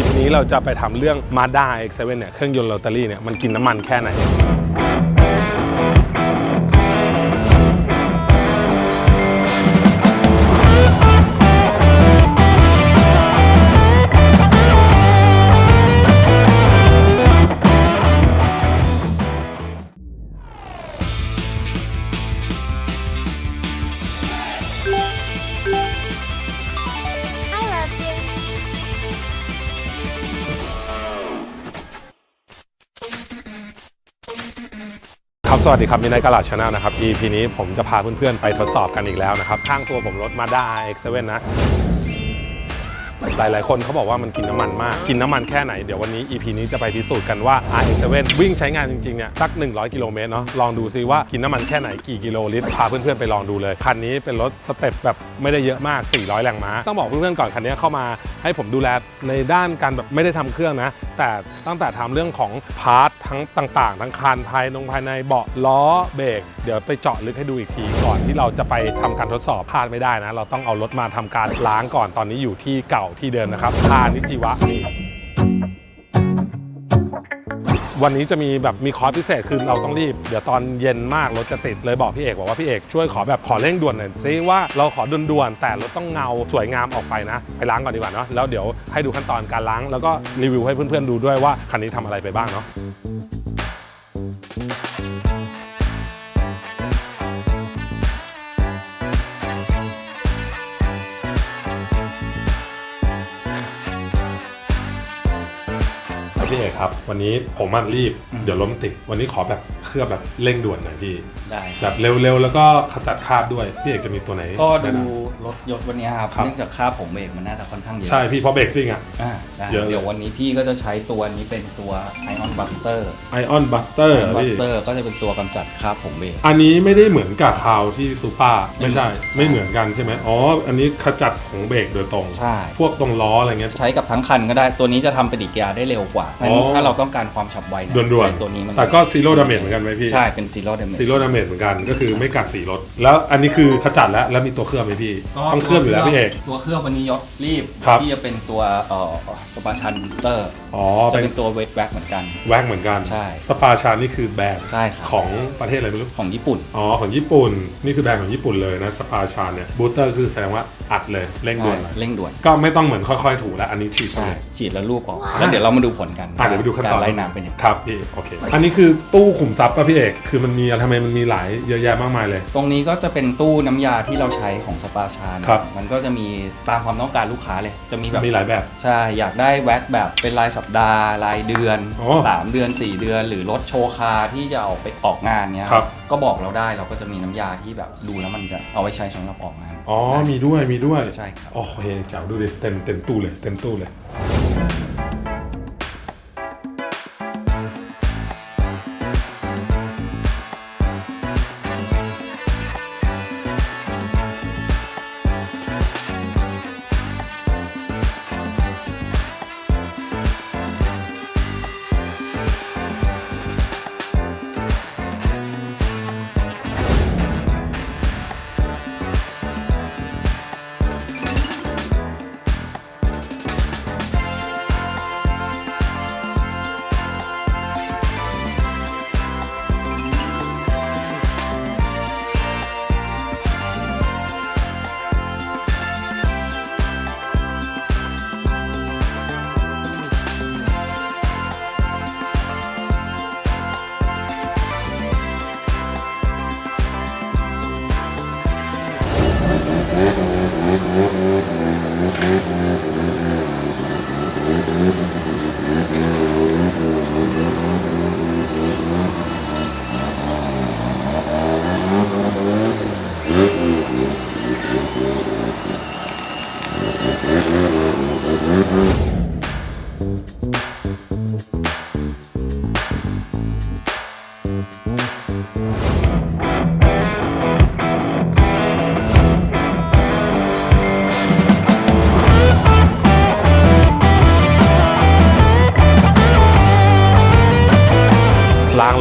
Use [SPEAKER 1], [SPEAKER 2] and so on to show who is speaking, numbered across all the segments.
[SPEAKER 1] ลิปนี้เราจะไปทำเรื่องมาด้าเอ็กเนี่ยเครื่องยนต์โรตารี่เนี่ยมันกินน้ำมันแค่ไหน สวัสดีครับมินายกาลาชนะนะครับ EP นี้ผมจะพาเพื่อนๆ ไปทดสอบกันอีกแล้วนะครับ ข้างตัวผมรถมาด้า X7 นะ หลายๆ คนเขาบอกว่ามันกินน้ำมันมาก กินน้ำมันแค่ไหน เดี๋ยววันนี้ EP นี้จะไปพิสูจน์กันว่า RX7 วิ่งใช้งานจริงๆ เนี่ย สัก 100 กิโลเมตรเนาะ ลองดูซิว่ากินน้ำมันแค่ไหน กี่กิโลลิตร พาเพื่อนๆ ไปลองดูเลย คันนี้เป็นรถสเต็ปแบบไม่ได้เยอะมาก 400 แรงม้า ต้องบอกเพื่อนๆ ก่อน คันนี้เข้ามาให้ผมดูแลในด้านการแบบไม่ได้ทำเครื่องนะ แต่ตั้งแต่ทำเรื่องของพาร์ททั้งต่างๆ ทั้งคานภายนงภายในเบาะล้อเบรก เดี๋ยวไปเจาะลึกให้ดูอีกทีก่อนที่เราจะไปทำการทดสอบพลาดไม่ได้นะ เราต้องเอารถมาทำการล้างก่อน ตอนนี้อยู่ที่เก่าที่เดิมนะครับคานิจิวะนี่วันนี้จะมีแบบมีคอร์สพิเศษคือเราต้องรีบ เดี๋ยวตอนเย็นมากรถจะติดเลยบอกพี่เอกบอกว่าพี่เอกช่วยขอแบบขอเร่งด่วนหน่อยซิว่าเราขอด่วนๆแต่รถต้องเงาสวยงามออกไปนะ ไปล้างก่อนดีกว่าเนาะแล้วเดี๋ยวให้ดูขั้นตอนการล้าง แล้วก็รีวิวให้เพื่อนๆดูด้วยว่าคันนี้ทำอะไรไปบ้างเนาะ ครับ วันนี้ผมมันรีบ เดี๋ยวรถมันติด วันนี้ขอแบบเคลือบแบบเร่งด่วนหน่อยพี่
[SPEAKER 2] ได้
[SPEAKER 1] แบบเร็วๆ แล้วก็ขจัดคราบด้วย พี่เอกจะมีตัวไหน
[SPEAKER 2] ก็
[SPEAKER 1] แนะ
[SPEAKER 2] ดู
[SPEAKER 1] น
[SPEAKER 2] รถยศวันนี้ครับ
[SPEAKER 1] ครับ
[SPEAKER 2] เนื่องจากค่าผมเบรกมันน่าจะค่อนข้างเยำอะ
[SPEAKER 1] ใช่พี่เพราะเบรกซิ่งอะ
[SPEAKER 2] อ่าใช่
[SPEAKER 1] เยอะเลย
[SPEAKER 2] เดี๋ยววันนี้พี่ก็จะใช้ตัวนี้เป็นตัว Ion Buster
[SPEAKER 1] ไอออนบัสเตอร์
[SPEAKER 2] Ion
[SPEAKER 1] พี่
[SPEAKER 2] Buster ก็จะเป็นตัวกำจัดคราบผมเบรก
[SPEAKER 1] อันนี้ไม่ได้เหมือนกับคราวที่ซูเปอร์ไม่ใช่
[SPEAKER 2] ใช่
[SPEAKER 1] ไม่เหมือนกันใช่ไหมอ๋อ อันนี้ขจัดของเบรกโดยตรง
[SPEAKER 2] ใช่
[SPEAKER 1] พวกตรงล้ออะไรเงี้ย
[SPEAKER 2] ใช้กับทั้งคันก็ได้ตัวนี้จะทำปฏิกิริยาได้เร็วกว่างั้น
[SPEAKER 1] อ๋อ
[SPEAKER 2] ถ้าเราต้องการความฉับไวเย
[SPEAKER 1] ด่วน
[SPEAKER 2] ใช้ตัวนี้มัน
[SPEAKER 1] ๆแต่ก็ซีโร่ดาเมจเหมือนกันไหมพี่
[SPEAKER 2] ใช่เป็น Zero Damage
[SPEAKER 1] ซีโร่ดาเมจเหมือนกันก็คือไม่กัดสีรถ แล้วอันนี้คือขจัดแล้วแล้วมีตัวเคลือบไหมพี่ ต้องเคลือบอยู่แล้วพี่เอก
[SPEAKER 2] ตัวเครื่องวันนี้ยศรีบ
[SPEAKER 1] ครับ
[SPEAKER 2] ที่จะเป็นตัวเอ่อสปาชันบูสเตอร์
[SPEAKER 1] อ๋อ
[SPEAKER 2] จะ
[SPEAKER 1] เป็น
[SPEAKER 2] เป็นตัวเวทแบ็กเหมือนกัน
[SPEAKER 1] แวกเหมือนกัน
[SPEAKER 2] ใช่
[SPEAKER 1] สปาชานี่คือแบรนด์
[SPEAKER 2] ใช่ครับ
[SPEAKER 1] ของประเทศอะไรไม่รู้
[SPEAKER 2] ของญี่ปุ่น
[SPEAKER 1] อ๋อ ของญี่ปุ่น นี่คือแบรนด์ของญี่ปุ่นเลยนะ สปาชาเนี่ยบูเตอร์คือแสดงว่าอัดเลยเร่งด่วนเลย
[SPEAKER 2] เร่งด่วน
[SPEAKER 1] ก็ไม่ต้องเหมือนค่อยๆ ถูแล้วอันนี้ฉีด
[SPEAKER 2] ใช่
[SPEAKER 1] เลย
[SPEAKER 2] ฉีดแล้วลูกออกแล้วเดี๋ยวเรามาดูผลกัน
[SPEAKER 1] อะเดี๋ยวไปดูขั้นตอน
[SPEAKER 2] การไล่น้ำเป็นยังไง
[SPEAKER 1] ครับพี่โอเค อันนี้คือตู้ขุมทรัพย์ป่ะพี่เอก คือมันมีอะไรทำไมมันมีหลายเยอะแยะมากมายเลย
[SPEAKER 2] ตรงนี้ก็จะเป็นตู้น้ำยาที่เราใช้ของสปาชานะครับ มันก็จะมีตามความต้องการลูกค้าเลย จะมีแบบ
[SPEAKER 1] มีหลายแบบ
[SPEAKER 2] ใช่ อยากได้แว็กแบบเป็นรายสัปดาห์ รายเดือน
[SPEAKER 1] อ๋อ
[SPEAKER 2] 3เดือน 4 เดือน หรือรถโชว์คาร์ที่จะเอาไปออกงานเนี้ย
[SPEAKER 1] ครับ
[SPEAKER 2] ก็บอกเราได้เราก็จะมีน้ำยาที่แบบดูแล้วมันจะเอาไว้ใช้สำหรับออกงาน
[SPEAKER 1] อ๋อ มีด้วยมีด้วย
[SPEAKER 2] ใช่ครับ
[SPEAKER 1] โอ้โหเจ๋วดูดิ เต็มเต็มตู้เลย เต็มตู้เลย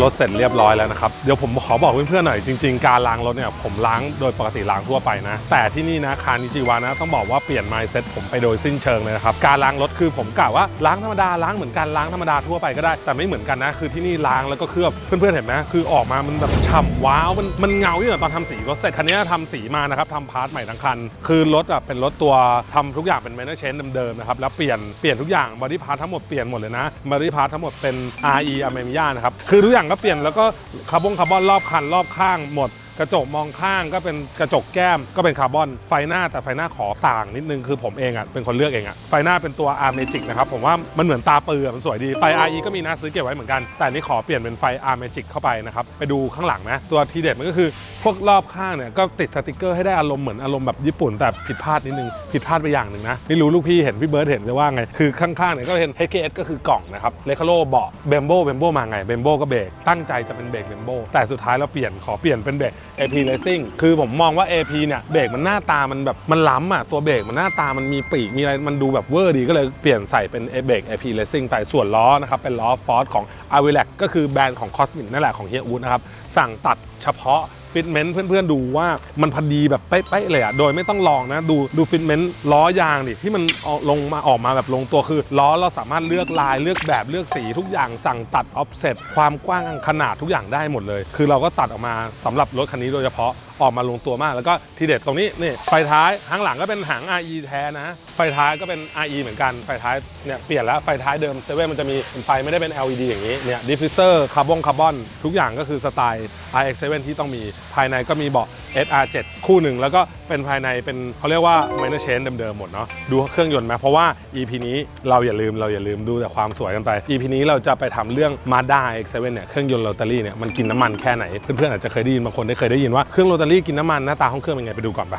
[SPEAKER 1] รถเสร็จเรียบร้อยแล้วนะครับ เดี๋ยวผมขอบอกเพื่อนๆหน่อยจริงๆ การล้างรถเนี่ยผมล้างโดยปกติล้างทั่วไปนะ แต่ที่นี่นะคานิจิวานะต้องบอกว่าเปลี่ยน mindset ผมไปโดยสิ้นเชิงเลยนะครับ การล้างรถคือผมกล่าวว่าล้างธรรมดาล้างเหมือนกันล้างธรรมดาทั่วไปก็ได้ แต่ไม่เหมือนกันนะ คือที่นี่ล้างแล้วก็เคลือบเพื่อนๆเห็นไหมคือออกมามันแบบฉ่ำว้าวมันมันเงาที่ตอนทำสีรถเสร็จคันนี้ทำสีมานะครับทำพาร์ทใหม่ทั้งคัน คือรถอะเป็นรถตัวทำทุกอย่างเป็น m a n เชนเดิมๆนะครับแล้วเปลี่ยนเปลี่ยนทุกอย่างบอดี้พาร์ททั้งหมดเปลี่ยนหมดเลยนะบอดี้พาร์ททั้งหมดเป็น RE a m e m i a นะครับคือทุกอย่างก็เปลี่ยนแล้วก็คาร์บอนคาร์บอนรอบคันรอบข้างหมด กระจกมองข้างก็เป็นกระจกแก้มก็เป็นคาร์บอน ไฟหน้าแต่ไฟหน้าขอต่างนิดนึงคือผมเองอะเป็นคนเลือกเองอะไฟหน้าเป็นตัว a r m a g i c นะครับผมว่ามันเหมือนตาปือมันสวยดีไฟ RE ก็มีนะซื้อเก็บไว้เหมือนกัน แต่อันนี่ขอเปลี่ยนเป็นไฟ a r m a g i c เข้าไปนะครับไปดูข้างหลังนะตัวทีเด็ดมันก็คือพวกรอบข้างเนี่ยก็ติดสติกเกอร์ให้ได้อารมณ์เหมือนอารมณ์แบบญี่ปุ่นแต่ผิดพลาดนิดนึงผิดพลาดไปอย่างหนึ่งนะไม่รู้ลูกพี่เห็นพี่เบิร์ดเห็นจะว่าไงคือข้างๆเนี่ยก็เป็น HKS ก็คือกล่องนะครับเลคาโลเบาะเบมโบเบมโบมาไงเบมโบก็เบรกตั้งใจจะเป็นเบรกเบมโบแต่สุดท้ายเราเปลี่ยนขอเปลี่ยนเป็นเบรก AP Racing คือผมมองว่า AP เนี่ยเบรกมันหน้าตามันแบบมันล้ำอะตัวเบรกมันหน้าตามันมีปีกมีอะไรมันดูแบบเวอร์ดีก็เลยเปลี่ยนใส่เป็นเบรก AP Racing ไปส่วนล้อนะครับเป็นล้อฟอร์ดของ a v i l a c ก็คือแบรนด์ของ Cosmic นั่นแหละของเฮียอูดนะครับสั่งตัดเฉพาะ ฟิตเมนต์เพื่อนๆดูว่ามันพอดีแบบเป๊ะๆเลยอะโดยไม่ต้องลองนะดูดูฟิตเมนต์ล้อยางดิที่มันเอลงมาออกมาแบบลงตัวคือล้อเราสามารถเลือกลายเลือกแบบเลือกสีทุกอย่างสั่งตัดออฟเซตความกว้างขนาดทุกอย่างได้หมดเลย คือเราก็ตัดออกมาสำหรับรถคันนี้โดยเฉพาะ ออกมาลงตัวมาก แล้วก็ทีเด็ดตรงนี้นี่ไฟท้ายข้างหลังก็เป็นหาง RE แท้นะ ไฟท้ายก็เป็น RE เหมือนกันไฟท้ายเนี่ยเปลี่ยนแล้วไฟท้ายเดิมเซเว่นมันจะมีไฟไม่ได้เป็น LED อย่างนี้เนี่ยดิฟฟิเซอร์คาร์บอนคาร์บอนทุกอย่างก็คือสไตล์ RX7 ที่ต้องมีภายในก็มีเบาะ SR7 คู่หนึ่งแล้วก็เป็นภายในเป็นเขาเรียกว่า minor change เดิมๆหมดเนาะดูเครื่องยนต์ไหมเพราะว่า EP นี้เราอย่าลืมเราอย่าลืมดูแต่ความสวยกันไป EP นี้เราจะไปทำเรื่อง Mazda X7 เนี่ยเครื่องยนต์โรตารี่เนี่ยมันกินน้ำมันแค่ไหนเพื่อนๆอาจจะเคยได้ยินบางคนได้เคยได้ยินว่าเครื่องโรตารี่กินน้ำมันหน้าตาห้องเครื่องเป็นไงไปดูก่อนไป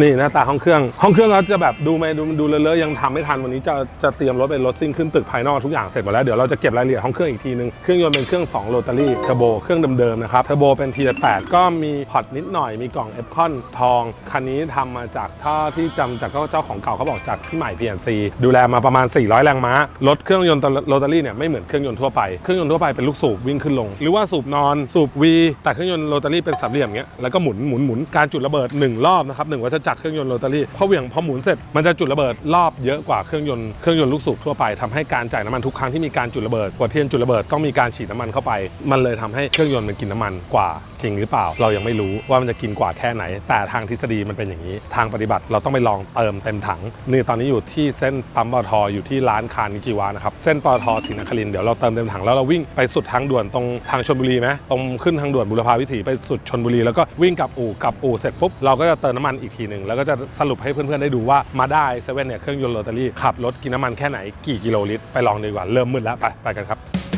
[SPEAKER 1] นี่หน้าตาห้องเครื่อง ห้องเครื่องเราจะแบบดูไหมดูดูเลอะๆยังทำไม่ทันวันนี้จะจะเตรียมรถเป็นรถซิ่งขึ้นตึกภายนอกทุกอย่างเสร็จหมดแล้วเดี๋ยวเราจะเก็บรายละเอียดห้องเครื่องอีกทีนึงเครื่องยนต์เป็นเครื่อง2โรตารี่เทอร์โบเครื่องเดิมๆนะครับเทอร์โบเป็น T8 ก็มีพอร์ตนิดหน่อยมีกล่องเอฟคอนทองคันนี้ทำมาจากถ้าที่จำจากเจ้าของเก่าเขาบอกจากพี่ใหม่ PNC ดูแลมาประมาณ 400 แรงม้ารถเครื่องยนต์โรตารี่เนี่ยไม่เหมือนเครื่องยนต์ทั่วไปเครื่องยนต์ทั่วไปเป็นลูกสูบวิ่งขึ้นลง หรือว่าสูบนอนสูบวีแต่เครื่องยนต์โรตารี่เป็นสามเหลี่ยมเงี้ยแล้วก็หมุนหมุนหมุนการจุดระเบิดหนึ่งรอบนะครับหนึ่งวัฏจักเครื่องยนต์โรตารี่พอเหวี่ยงพอหมุนเสร็จมันจะจุดระเบิดรอบเยอะกว่าเครื่องยนต์เครื่องยนต์ลูกสูบทั่วไปทำให้การจ่ายน้ำมันทุกครั้งที่มีการจุดระเบิดหัวเทียนจุดระเบิดต้องมีการฉีดน้ำมันเข้าไป มันเลยทำให้เครื่องยนต์มันกินน้ำมันกว่าจริงหรือเปล่า เรายังไม่รู้ว่ามันจะกินกว่าแค่ไหน แต่ทางทฤษฎีมันเป็นอย่างนี้ ทางปฏิบัติเราต้องไปลองเติมเต็มถังนี่ตอนนี้อยู่ที่เส้นปั๊มปตทอยู่ที่ร้านคานิจิวานะครับเส้นปตทศรีนครินเดี๋ยวเราเติมเต็มถังแล้วเราวิ่งไปสุดทางด่วนตรงทางชลบุรีไหมตรงขึ้นทางด่วนบุรพาวิถีไปสุดชลบุรีแล้วก็วิ่งกลับอู่กลับอู่เสร็จปุ๊บเราก็จะเติมน้ำมันอีกทีหนึ่งแล้วก็จะสรุปให้เพื่อนๆได้ดูว่ามาได้เซเว่นเนี่ยเครื่องยนต์โรตารี่ขับรถกินน้ำมันแค่ไหนกี่กิโลลิตรไปลองดีกว่าเริ่มมืดแล้วไปไปกันครับ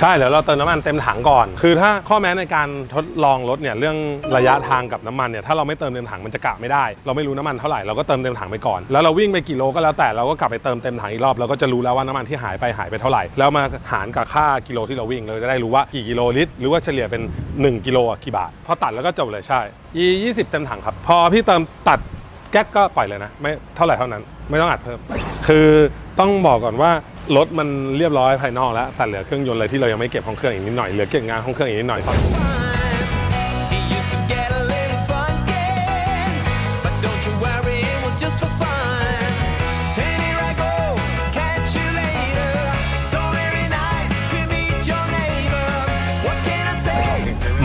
[SPEAKER 1] ใช่เดี๋ยวเราเติมน้ำมันเต็มถังก่อน คือถ้าข้อแม้ในการทดลองรถเนี่ยเรื่องระยะทางกับน้ำมันเนี่ยถ้าเราไม่เติมเต็มถังมันจะกะไม่ได้ เราไม่รู้น้ำมันเท่าไหร่เราก็เติมเต็มถังไปก่อน แล้วเราวิ่งไปกี่โลก็แล้วแต่เราก็กลับไปเติมเต็มถังอีกรอบเราก็จะรู้แล้วว่าน้ำมันที่หายไปหายไปเท่าไหร่ แล้วมาหารกับค่ากิโลที่เราวิ่งเราจะได้รู้ว่ากี่กิโลลิตรหรือว่าเฉลี่ยเป็น 1กิโลกี่บาทพอตัดแล้วก็จบเลยใช่ e 20เต็มถังครับพอพี่เติมตัดแก๊กก็ปล่อยเลยนะ ไม่เท่าไหร่เท่านั้น ไม่ต้องอัดเพิ่ม คือต้องบอกก่อนว่า รถมันเรียบร้อยภายนอกแล้วแต่เหลือเครื่องยนต์อะไรที่เรายังไม่เก็บของเครื่องอีกนิดหน่อยเหลือเก็บงานของเครื่องอีกนิดหน่อย
[SPEAKER 3] It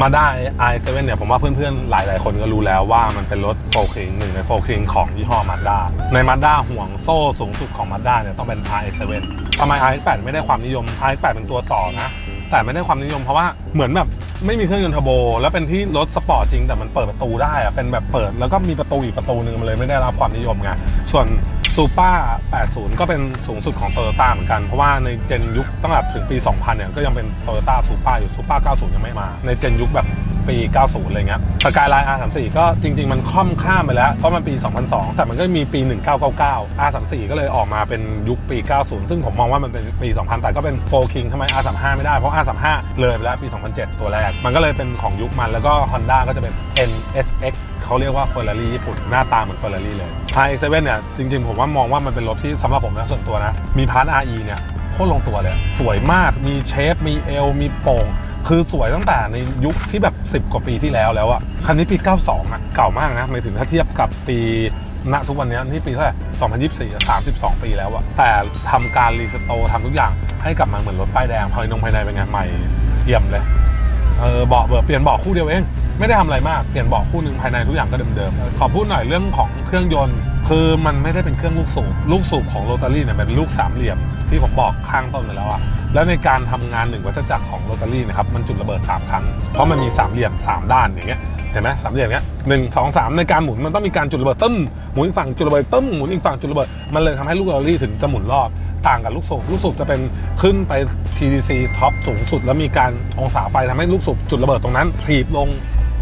[SPEAKER 1] มาได้ i7 เนี่ยผมว่าเพื่อนๆ หลายๆ คนก็รู้แล้วว่ามันเป็นรถโฟล์คิงหนึ่งในโฟล์คิงของยี่ห้อมาด้าในมาด้าห่วงโซ่สูงสุดของมาด้าเนี่ยต้องเป็น i7 ทำไม i8 ไม่ได้ความนิยม i8 เป็นตัวต่อนะ แต่ไม่ได้ความนิยมเพราะว่าเหมือนแบบไม่มีเครื่องยนต์เทอร์โบ แล้วเป็นที่รถสปอร์ตจริงแต่มันเปิดประตูได้อะเป็นแบบเปิดแล้วก็มีประตูอีกประตูหนึ่งมันเลยไม่ได้รับความนิยมไงส่วน ซูเปอร์80 ก็เป็นสูงสุดของโตโยต้าเหมือนกัน เพราะว่าในเจนยุคตั้งแต่ถึงปี 2000 เนี่ย ก็ยังเป็นโตโยต้าซูเปอร์อยู่ซูเปอร์90 ยังไม่มา ในเจนยุคแบบปี 90 อะไรเงี้ยสกายไลน์ R34 ก็จริง ๆ มันค่อมข้ามไปแล้ว เพราะมันปี 2002 แต่มันก็มีปี 1999 R34 ก็เลยออกมาเป็นยุคปี 90 ซึ่งผมมองว่ามันเป็นปี 2000 แต่ก็เป็นโฟคิงทำไม R35 ไม่ได้ เพราะ R35 เลยไปแล้วปี 2007 ตัวแรก มันก็เลยเป็นของยุคมัน แล้วก็ Honda ก็จะเป็น NSX เขาเรียกว่าเฟอร์รารี่ญี่ปุ่นหน้าตาเหมือนเฟอร์รารี่เลยทาง X7 เซเว่นเนี่ยจริงๆผมว่ามองว่ามันเป็นรถที่สำหรับผมนะส่วนตัวนะ มีพาร์ท RE เนี่ยโคตรลงตัวเลย สวยมากมีเชฟ มีเอล มีโป่งคือสวยตั้งแต่ในยุคที่แบบ 10 กว่าปีที่แล้วแล้วอะคันนี้ปี 92อะเก่ามากนะหมายถึงถ้าเทียบกับปีณทุกวันนี้นี่ปีเท่าไหร่2024 32 ปีแล้วอะแต่ทำการรีสโตร์ทำทุกอย่างให้กลับมาเหมือนรถป้ายแดงภายนงภายในเป็นไงใหม่เยี่ยมเลยเออเบาะเบอร์เปลี่ยนเบาะคู่เดียวเอง ไม่ได้ทำอะไรมากเปลี่ยนเบาะคู่หนึ่งภายในทุกอย่างก็เดิมๆขอพูดหน่อยเรื่องของเครื่องยนต์ คือมันไม่ได้เป็นเครื่องลูกสูบลูกสูบของโรตารี่เนี่ยเป็นลูกสามเหลี่ยมที่ผมบอกข้างต้นไปแล้วอะแล้วในการทำงานหนึ่งวัฏจักรของโรตารี่นะครับมันจุดระเบิด 3 ครั้ง เพราะมันมีสามเหลี่ยม 3 ด้านอย่างเงี้ยเห็นไหมสามเหลี่ยมเนี้ยหนึ่งสองสามในการหมุนมันต้องมีการจุดระเบิดตึ้มหมุนอีกฝั่งจุดระเบิดตึ้มหมุนอีกฝั่งจุดระเบิดมันเลยทำให้ลูกโรตารี่ถึงจะหมุนรอบต่างกับลูกสูบลูกสูบจะเป็นขึ้นไป TDC ท็อปสูงสุด แล้วมีการองศาไฟทำให้ลูกสูบจุดระเบิดตรงนั้นถีบลง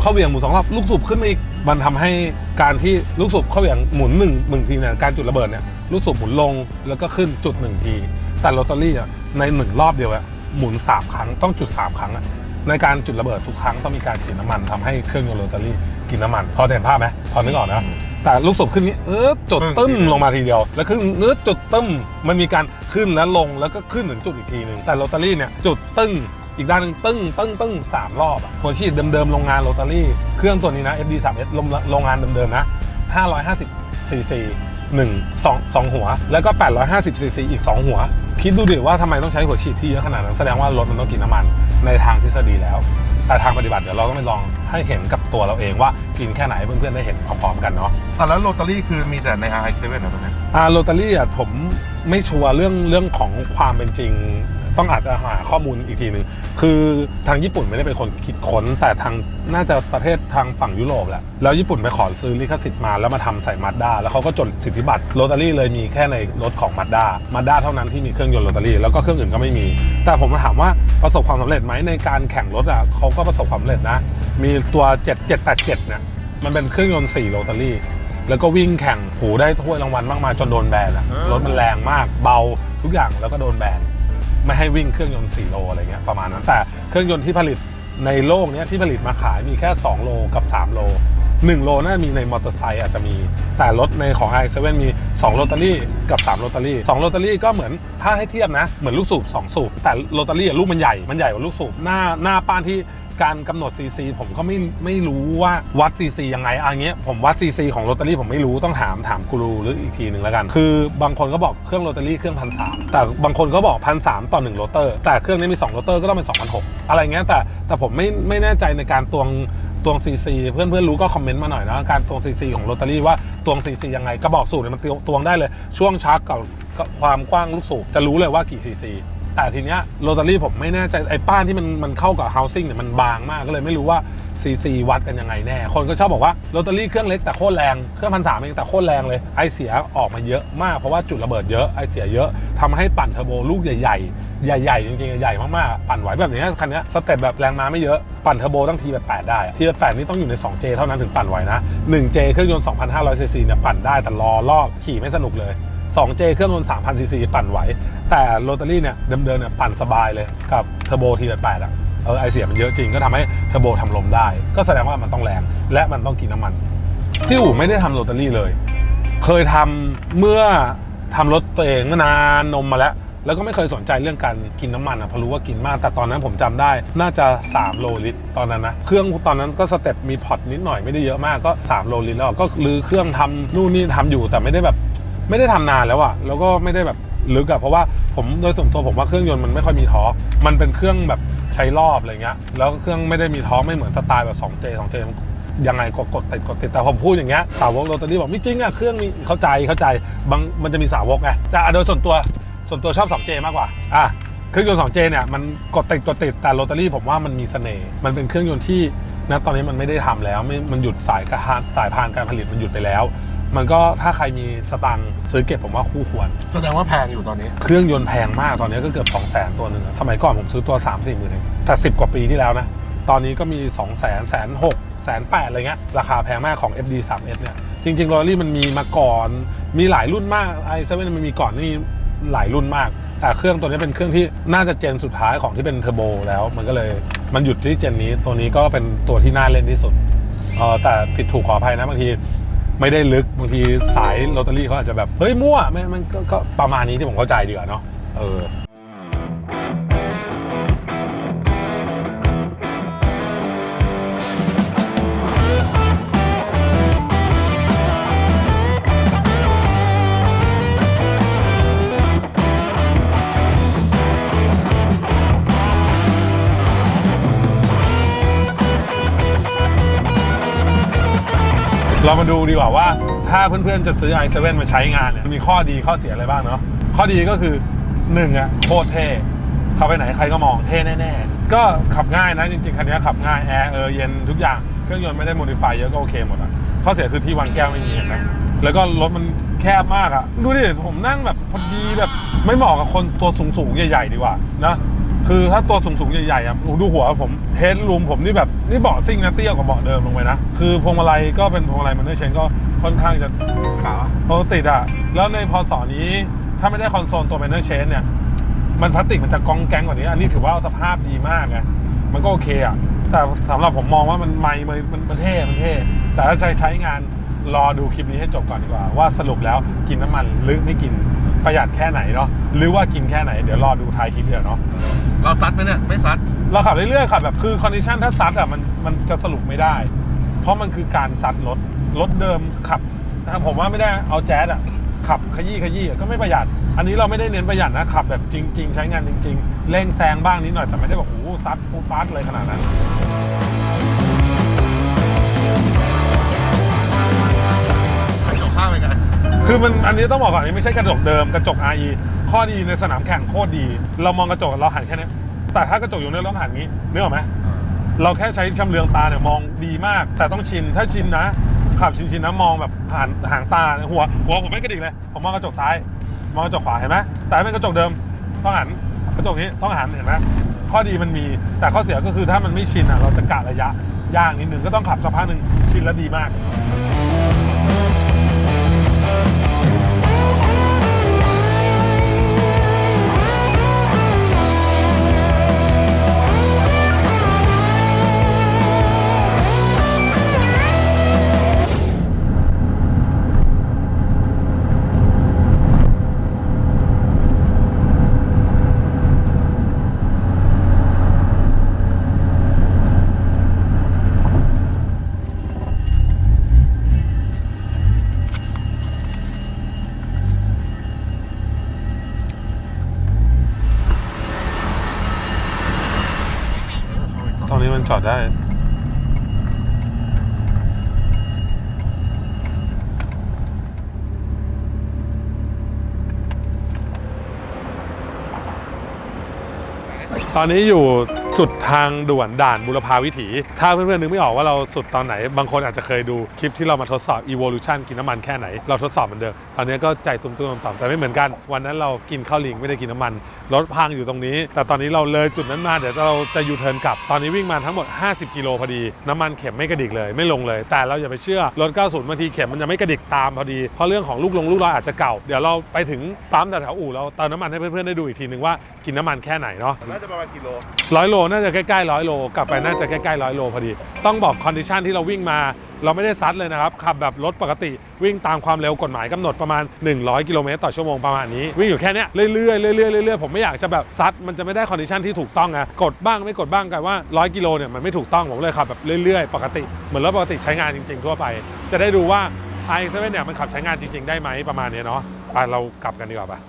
[SPEAKER 1] เข้าเหวี่ยงหมุนสองรอบลูกสูบขึ้นมาอีกมันทำให้การที่ลูกสูบเข้าเหวี่ยงหมุนหนึ่งหนึ่งทีเนี่ยการจุดระเบิดเนี่ยลูกสูบหมุนลงแล้วก็ขึ้นจุดหนึ่งทีแต่โรตารี่อะในหนึ่งรอบเดียวอะหมุนสามครั้งต้องจุดสามครั้งอะในการจุดระเบิดทุกครั้งต้องมีการฉีดน้ำมันทำให้เครื่องยนต์โรตารี่กินน้ำมัน พอจะเห็นภาพไหมพอนึกออกนะแต่ลูกศรขึ้นนี้เออจุดตึ้มลงมาทีเดียว แล้วขึ้นเนื้อจุดตึ้มมันมีการขึ้นแล้วลงแล้วก็ขึ้นถึงจุดอีกทีหนึ่งแต่โรตารี่เนี่ยจุดตึ้ง อีกด้านหนึ่งตึ้งตึ้งตึ้งสามรอบอะหัวฉีดเดิมๆโรงงานโรตารี่ เครื่องตัวนี้นะ FD 3 S โรงงานเดิมๆนะ 550 cc หนึ่งสองสองหัว แล้วก็ 850 cc อีก 2 หัว คิดดูดิว่าทำไมต้องใช้หัวฉีดที่เยอะขนาดนั้น แสดงว่ารถมันต้องกินน้ำมันในทางทฤษฎีแล้ว แต่ทางปฏิบัติเดี๋ยวเราต้องไปลองให้เห็นกับตัวเราเองว่ากินแค่ไหนเพื่อนๆได้เห็นพร้อมๆกันเนาะ
[SPEAKER 4] อะแล้วโรตารี่คือมีแต่ใน RX7 นะตอนนี้
[SPEAKER 1] อ่าโรตารี่อะผมไม่ชัวร์เรื่องเรื่องของความเป็นจริง ต้องอาจจะหาข้อมูลอีกทีหนึ่งคือทางญี่ปุ่นไม่ได้เป็นคนคิดค้น แต่ทางน่าจะประเทศทางฝั่งยุโรปแหละแล้วญี่ปุ่นไปขอซื้อลิขสิทธิ์มาแล้วมาทำใส่มาด้าแล้วเขาก็จดสิทธิบัตรโรตารี่เลยมีแค่ในรถของมาด้ามาด้าเท่านั้นที่มีเครื่องยนต์โรตารี่แล้วก็เครื่องอื่นก็ไม่มี แต่ผมมาถามว่าประสบความสำเร็จไหมในการแข่งรถอะเขาก็ประสบความสำเร็จนะ มีตัว 7787เนี่ยมันเป็นเครื่องยนต์4โรตารี่แล้วก็วิ่งแข่งโหได้ถ้วยรางวัลมากมายจนโดนแบนอะรถมันแรงมากเบาทุกอย่างแล้วก็โดนแบน ไม่ให้วิ่งเครื่องยนต์ 4 โลอะไรเงี้ยประมาณนั้นแต่เครื่องยนต์ที่ผลิตในโลกนี้ที่ผลิตมาขายมีแค่ 2 โลกับ 3 โล 1 โลน่ามีในมอเตอร์ไซค์อาจจะมี แต่รถในของ i7 มี 2 โรตารี่กับ3โรตารี่2โรตารี่ก็เหมือนถ้าให้เทียบนะ เหมือนลูกสูบ 2 สูบ แต่โรตารี่ลูกมันใหญ่มันใหญ่กว่าลูกสูบหน้าหน้าป้านที่ การกำหนด CC ผมก็ไม่ไม่รู้ว่าวัด CC ยังไงอันเงี้ยผมวัด CC ของโรตารี่ผมไม่รู้ต้องถามถามกูรูหรืออีกทีหนึ่งแล้วกัน คือบางคนก็บอกเครื่องโรตารี่เครื่องพันสามแต่บางคนก็บอกพันสามต่อ1โรเตอร์แต่เครื่องนี้มี2โรเตอร์ก็ต้องเป็น2,600อะไรเงี้ยแต่แต่ผมไม่ไม่แน่ใจในการตวงตวง CC เพื่อนเพื่อนรู้ก็คอมเมนต์มาหน่อยนะการตวง CC ของโรตารี่ว่าตวง CC ยังไงกระบอกสูบเนี่ยมันตวงได้เลยช่วงชักกับกับความกว้างลูกสูบจะรู้เลยว่ากี่ CC แต่ทีเนี้ยโรตารี่ผมไม่แน่ใจไอ้ป้านที่มันมันเข้ากับ housing เนี่ยมันบางมากก็เลยไม่รู้ว่า CC วัดกันยังไงแน่ คนก็ชอบบอกว่าโรตารี่เครื่องเล็กแต่โคตรแรง เครื่องพันสามเองแต่โคตรแรงเลย ไอเสียออกมาเยอะมากเพราะว่าจุดระเบิดเยอะ ไอเสียเยอะทำให้ปั่นเทอร์โบลูกใหญ่ๆ ใหญ่ๆ จริงๆ ใหญ่มากๆ ปั่นไหวแบบนี้คันนี้สเต็ปแบบแรงม้าไม่เยอะ ปั่นเทอร์โบตั้งทีแบบ8ได้ ทีแบบ8นี่ต้องอยู่ใน 2J เท่านั้นถึงปั่นไหวนะ 1J เครื่องยนต์ 2,500 cc เนี่ยปั่นได้แต่รอรอบขี่ไม่สนุกเลย 2J เครื่องยนต์3,000 cc ปั่นไหว แต่โรตารี่เนี่ยเดิมๆเนี่ยปั่นสบายเลยกับเทอร์โบทีแบบ8อะเออไอเสียมันเยอะจริงก็ทำให้เทอร์โบทำลมได้ ก็แสดงว่ามันต้องแรง และมันต้องกินน้ำมัน ที่อู่ไม่ได้ทำโรตารี่เลย เคยทำเมื่อทำรถตัวเองนานนมมาแล้ว แล้วก็ไม่เคยสนใจเรื่องการกินน้ำมันอะเพราะรู้ว่ากินมาก แต่ตอนนั้นผมจำได้น่าจะ 3 โลลิตรตอนนั้นนะ เครื่องตอนนั้นก็สเต็ปมีพอร์ตนิดหน่อยไม่ได้เยอะมากก็ 3 โลลิตรแล้วก็รื้อเครื่องทำนู่นนี่ทำอยู่แต่ไม่ได้แบบ ไม่ได้ทำนานแล้วอะแล้วก็ไม่ได้แบบลึกอะเพราะว่าผมโดยส่วนตัวผมว่าเครื่องยนต์มันไม่ค่อยมีทอกมันเป็นเครื่องแบบใช้รอบอะไรเงี้ยแล้วเครื่องไม่ได้มีทอกไม่เหมือนสไตล์แบบ 2J 2J ยังไงก็กดติดกดติดแต่ผมพูดอย่างเงี้ยสาวกโรตารี่บอกไม่จริงอะเครื่องมีเข้าใจเข้าใจบางมันจะมีสาวกไงแต่โดยส่วนตัวส่วนตัวชอบ 2J มากกว่าอะเครื่องยนต์ 2J เนี่ยมันกดติดกดติดแต่โรตารี่ผมว่ามันมีเสน่ห์มันเป็นเครื่องยนต์ที่นะตอนนี้มันไม่ได้ทำแล้วมมันหยุดสายการสายพานการผลิตมันหยุดไปแล้ว มันก็ถ้าใครมีสตังค์ซื้อเก็บผมว่าคู่ควร
[SPEAKER 4] แสดงว่าแพงอยู่ตอนนี้
[SPEAKER 1] เครื่องยนต์แพงมากตอนนี้ก็เกือบ2 0 0 0 0 0ตัวหนึ่งอะสมัยก่อนผมซื้อตัว 3 4มสี่หมื่นเองแต่ 10 กว่าปีที่แล้วนะ ตอนนี้ก็มี 2 0 0 0 0 0แสนแสนหกแสนแปดอะไรเงี้ยราคาแพงมากของ FD 3 S เนี่ยจริงๆ r o รี่มันมีมาก่อนมีหลายรุ่นมาก i7 มันมีก่อนนี่หลายรุ่นมาก แต่เครื่องตัวนี้เป็นเครื่องที่น่าจะเจนสุดท้ายของที่เป็นเทอร์โบแล้วมันก็เลยมันหยุดที่เจนนี้ตัวนี้ก็เป็นตัวที่น่าเล่นที่สุดเออแต่ผิดถูกขออภัยนะบางที ไม่ได้ลึกบางทีสายลอตเตอรี่เขาอาจจะแบบเฮ้ยมั่วไม่มันก็ก็ประมาณนี้ที่ผมเข้าใจดีกว่าเนาะเออ เรามาดูดีกว่าว่า ถ้าเพื่อนๆจะซื้อ i7 มาใช้งานเนี่ยมีข้อดีข้อเสียอะไรบ้างเนาะข้อดีก็คือ1อะโคตรเท่เข้าไปไหนใครก็มองเท่แน่ๆ ก็ขับง่ายนะจริงๆ คันนี้ขับง่ายแอร์เออเย็นทุกอย่าง เครื่องยนต์ไม่ได้โมดิฟายเยอะก็โอเคหมดอะข้อเสียคือที่วางแก้วไม่มีเห็นไหมแล้วก็รถมันแคบมากอะดูดิผมนั่งแบบพอดีแบบไม่เหมาะกับคนตัวสูงๆ ใหญ่ๆ ดีกว่านะ คือถ้าตัวสูงๆใหญ่ๆอะดูหัวผมเฮดรูมผมนี่แบบนี่เบาะซิ่งนะเตี้ยกว่าเบาะเดิมลงไปนะ คือพวงมาลัยก็เป็นพวงมาลัยมันเนอร์เชนก็ค่อนข้างจะ
[SPEAKER 4] ขาว
[SPEAKER 1] โปรติดอะ แล้วในพอสอนี้ถ้าไม่ได้คอนโซลตัวมนเนอร์เชนเนี่ย มันพลาสติกมันจะกองแกงกว่านี้ อันนี้ถือว่าสภาพดีมากไงมันก็โอเคอะ แต่สำหรับผมมองว่ามันไม่มันมันมันเท่มันเท่แต่ถ้าใช้ใช้งานรอดูคลิปนี้ให้จบก่อนดีกว่า ว่าสรุปแล้วกินน้ำมันหรือไม่กิน ประหยัดแค่ไหนเนาะหรือว่ากินแค่ไหนเดี๋ยวรอดูท้ายคลิปเดียวเนาะ
[SPEAKER 4] เราซัดไหมเนี่ยไม่ซัด
[SPEAKER 1] เราขับเรื่อยๆขับแบบคือคอนดิชันถ้าซัดอะมันมันจะสรุปไม่ได้ เพราะมันคือการซัดรถรถเดิมขับนะครับผมว่าไม่ได้เอาแจ๊สอะขับขยี้ขยี้อะก็ไม่ประหยัด อันนี้เราไม่ได้เน้นประหยัดนะขับแบบจริง ๆ ใช้งานจริง ๆเร่งแซงบ้างนิดหน่อยแต่ไม่ได้แบบโอ้โหซัดปูดฟาดเลยขนาดนั้น
[SPEAKER 4] ข้ามไปกัน
[SPEAKER 1] คือมันอันนี้ต้องบอกก่อนอันนี้ไม่ใช่กระจกเดิมกระจก RE ข้อดีในสนามแข่งโคตรดี เรามองกระจกเราหันแค่นี้แต่ถ้ากระจกอยู่เนี่ยเราหันงี้นึกออกไหมเราแค่ใช้ชำเลืองตาเนี่ยมองดีมาก แต่ต้องชินถ้าชินนะขับชินชินนะมองแบบผ่านหางตาหัวหัวผมไม่กระดิกเลยผมมองกระจกซ้าย มองกระจกขวาเห็นไหมแต่เป็นกระจกเดิมต้องหันกระจกนี้ต้องหันเห็นไหมข้อดีมันมีแต่ข้อเสียก็คือถ้ามันไม่ชินอะเราจะกะระยะยากนิดนึงก็ต้องขับสักพักหนึ่งชินแล้วดีมาก ตอนนี้อยู่ สุดทางด่วนด่านบุรพาวิถี ถ้าเพื่อนๆนึกไม่ออกว่าเราสุดตอนไหน บางคนอาจจะเคยดูคลิปที่เรามาทดสอบ evolution กินน้ำมันแค่ไหน เราทดสอบเหมือนเดิม ตอนนี้ก็ใจตุ้มๆต่อมๆแต่ไม่เหมือนกัน วันนั้นเรากินข้าวลิงไม่ได้กินน้ำมัน รถพังอยู่ตรงนี้ แต่ตอนนี้เราเลยจุดนั้นมา เดี๋ยวเราจะยูเทิร์นกลับ ตอนนี้วิ่งมาทั้งหมด 50 กิโลพอดี น้ำมันเข็มไม่กระดิกเลย ไม่ลงเลย แต่เราอย่าไปเชื่อ รถ 90บางทีเข็มมันจะไม่กระดิกตามพอดี เพราะเรื่องของลูกลงลูกลอยอาจจะเก่า เดี๋ยวเราไปถึงปั๊มแถวๆอู่เราเติมน้ำมันให้เพื่อนๆได้ดูอีกทีนึงว่ากินน้ำมันแค่ไหนเนาะ
[SPEAKER 4] น่าจะประมาณกิโล
[SPEAKER 1] ร้อยโลน่าจะใกล้ๆร้อยโล กลับไปน่าจะใกล้ๆร้อยโลพอดี ต้องบอกคอนดิชันที่เราวิ่งมา เราไม่ได้ซัดเลยนะครับ ขับแบบรถปกติ วิ่งตามความเร็วกฎหมายกำหนดประมาณ 100 กิโลเมตรต่อชั่วโมงประมาณนี้ วิ่งอยู่แค่เนี้ยเรื่อยๆเรื่อยๆเรื่อยๆผมไม่อยากจะแบบซัดมันจะไม่ได้คอนดิชันที่ถูกต้องไงกดบ้างไม่กดบ้างกันว่า 100 กิโลเนี่ยมันไม่ถูกต้องผมเลยขับแบบเรื่อยๆ ปกติเหมือนรถปกติใช้งานจริง ๆ ทั่วไป จะได้ดูว่า i7 เนี่ยมันขับใช้งานจริง ๆ ได้ไหมประมาณเนี้ยเนาะไปเรากลับกันดีกว่าปะ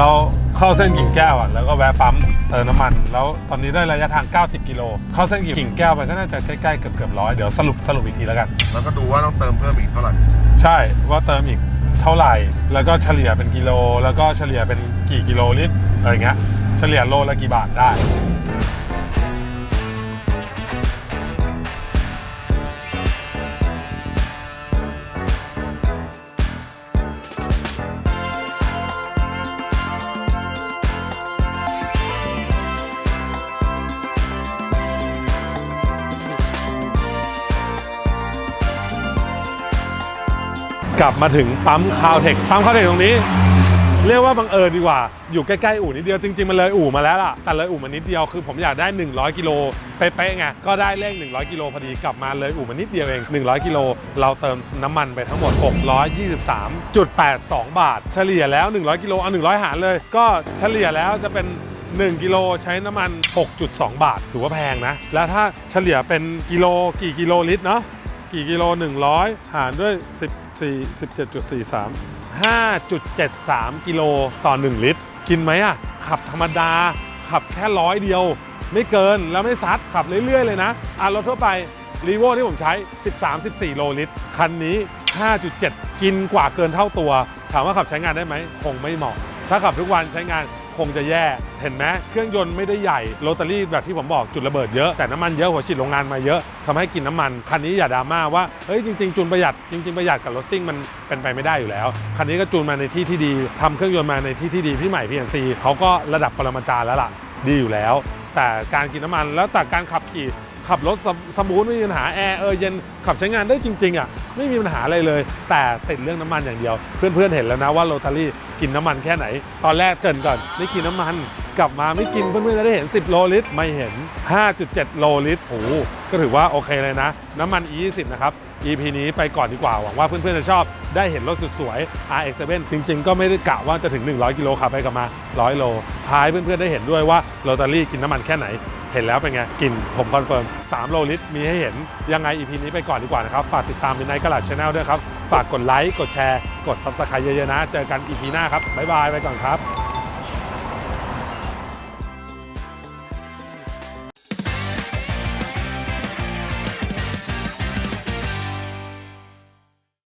[SPEAKER 1] เราเข้าเส้นกิ่งแก้วอะแล้วก็แวะปั๊มเติมน้ำมัน แล้วตอนนี้ได้ระยะทาง 90 กิโลเข้าเส้นกิ่งแก้วไปก็น่าจะใกล้ๆเกือบเกือบร้อยเดี๋ยวสรุปสรุปอีกทีแล้วกัน
[SPEAKER 4] แล้วก็ดูว่าต้องเติมเพิ่มอีกเท่าไหร่
[SPEAKER 1] ใช่ว่าเติมอีกเท่าไหร่ แล้วก็เฉลี่ยเป็นกิโล แล้วก็เฉลี่ยเป็นกี่กิโลลิตรอะไรเงี้ยเฉลี่ยโลละกี่บาทได้ กลับมาถึงปั๊มคาวเทคปั๊มคาวเทคตรงนี้ เรียกว่าบังเอิญดีกว่า อยู่ใกล้ๆอู่นิดเดียวจริงๆ มันเลยอู่มาแล้วล่ะ แต่เลยอู่มานิดเดียวคือผมอยากได้ 100 กิโลเป๊ะๆไงก็ได้เลข 100 กิโลพอดีกลับมาเลยอู่มานิดเดียวเอง 100 กิโลเราเติมน้ำมันไปทั้งหมด 623.82 บาท เฉลี่ยแล้ว 100 กิโลเอา100 หารเลย ก็เฉลี่ยแล้วจะเป็น1 กิโลใช้น้ำมัน 6.2 บาท ถือว่าแพงนะ แล้วถ้าเฉลี่ยเป็นกิโลกี่กิโลลิตรเนาะกี่กิโล 100 หารด้วย14 17.43 5.73 กิโลต่อ 1 ลิตร กินไหมอะ ขับธรรมดา ขับแค่ร้อยเดียว ไม่เกินแล้วไม่ซัด ขับเรื่อย ๆ เลยนะ อะรถทั่วไปรีโวที่ผมใช้ 13-14 โลลิตร คันนี้ 5.7 กินกว่าเกินเท่าตัว ถามว่าขับใช้งานได้ไหม คงไม่เหมาะ ถ้าขับทุกวันใช้งาน คงจะแย่ เห็นไหมเครื่องยนต์ไม่ได้ใหญ่โรตารี่แบบที่ผมบอกจุดระเบิดเยอะแต่น้ำมันเยอะหัวฉีดโรงงานมาเยอะทำให้กินน้ำมัน คันนี้อย่าดราม่าว่าเฮ้ยจริง ๆ จูนประหยัดจริง ๆ ประหยัดกับรถซิ่งมันเป็นไปไม่ได้อยู่แล้ว คันนี้ก็จูนมาในที่ที่ดีทำเครื่องยนต์มาในที่ที่ดีพี่ใหม่ PNC เขาก็ระดับปรมาจารย์แล้วล่ะดีอยู่แล้ว แต่การกินน้ำมันแล้วแต่การขับขี่ ขับรถสมูทไม่มีปัญหาแอร์เออเย็นขับใช้งานได้จริงๆอะไม่มีปัญหาอะไรเลย แต่ติดเรื่องน้ำมันอย่างเดียว เพื่อนๆเห็นแล้วนะว่าโรตารี่กินน้ำมันแค่ไหน ตอนแรกเกินก่อนไม่กินน้ำมันกลับมาไม่กินเพื่อนๆจะได้เห็น 10 โลลิตรไม่เห็น 5.7 โลลิตรโอ้ก็ถือว่าโอเคเลยนะ น้ำมัน E20 นะครับ EP นี้ไปก่อนดีกว่า หวังว่าเพื่อนๆจะชอบได้เห็นรถสุดสวย RX7 จริง ๆ ก็ไม่ได้กะว่าจะถึง 100 กิโลขับไปกลับมา 100 โล ท้ายเพื่อนๆได้เห็นด้วยว่าโรตารี่กินน้ำมันแค่ไหน เห็นแล้วเป็นไง กินผมคอนเฟิร์ม 3 โลลิตรมีให้เห็นยังไง EP นี้ไปก่อนดีกว่านะครับ ฝากติดตามเป็นไนกระดาษชาแนลด้วยครับ ฝากกดไลค์กดแชร์ กด subscribe เยอะๆนะ เจอกัน EP หน้าครับบ๊ายบายไปก่อนครับ